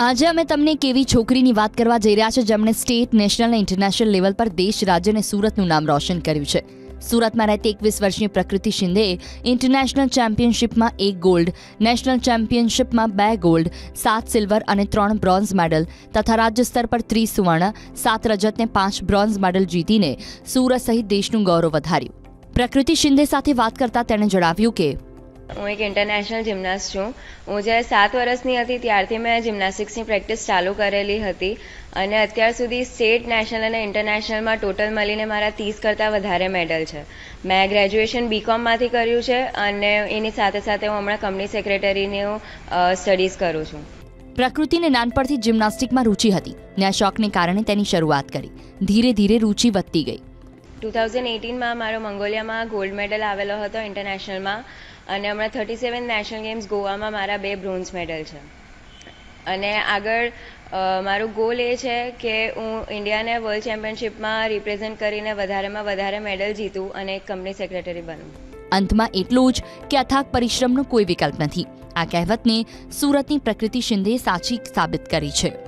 આજે અમે તમને એક એવી છોકરીની વાત કરવા જઈ રહ્યા છે જેમણે સ્ટેટ, નેશનલ અને ઇન્ટરનેશનલ લેવલ પર દેશ, રાજ્ય અને સુરતનું નામ રોશન કર્યું છે. સુરતમાં રહેતી એકવીસ વર્ષની પ્રકૃતિ શિંદેએ ઇન્ટરનેશનલ ચેમ્પિયનશિપમાં એક ગોલ્ડ, નેશનલ ચેમ્પિયનશિપમાં બે ગોલ્ડ, સાત સિલ્વર અને ત્રણ બ્રોન્ઝ મેડલ તથા રાજ્ય સ્તર પર ત્રીસ સુવર્ણ, સાત રજત ને પાંચ બ્રોન્ઝ મેડલ જીતીને સુરત સહિત દેશનું ગૌરવ વધાર્યું. પ્રકૃતિ શિંદે સાથે વાત કરતા તેણે જણાવ્યું કે હું એક ઇન્ટરનેશનલ જિમ્નાસ્ટ છું. હું જ્યારે સાત વર્ષની હતી ત્યારથી મેં જિમ્નાસ્ટિક્સની પ્રેક્ટિસ ચાલુ કરેલી હતી અને અત્યાર સુધી સ્ટેટ નેશનલ અને ઇન્ટરનેશનલમાં ટોટલ મળીને મારા ત્રીસ કરતાં વધારે મેડલ છે. મેં ગ્રેજ્યુએશન બીકોમમાંથી કર્યું છે અને એની સાથે સાથે હું હમણાં કંપની સેક્રેટરીની સ્ટડીઝ કરું છું. પ્રકૃતિને નાનપણથી જિમ્નાસ્ટિકમાં રુચિ હતી ને આ શોખને કારણે તેની શરૂઆત કરી. ધીરે ધીરે રુચિ વધતી ગઈ. ટુ થાઉઝન્ડ એટીનમાં મારો મંગોલિયામાં ગોલ્ડ મેડલ આવેલો હતો ઇન્ટરનેશનલમાં અને હમણાં થર્ટી સેવન નેશનલ ગેમ્સ ગોવામાં મારા બે બ્રોન્ઝ મેડલ છે. અને આગળ મારું ગોલ એ છે કે હું ઇન્ડિયાને વર્લ્ડ ચેમ્પિયનશિપમાં રિપ્રેઝેન્ટ કરીને વધારેમાં વધારે મેડલ જીતું અને એક કંપની સેક્રેટરી બનું. અંતમાં એટલું જ કે અથાગ પરિશ્રમનો કોઈ વિકલ્પ નથી. આ કહેવતને સુરતની પ્રકૃતિ શિંદે સાચી સાબિત કરી છે.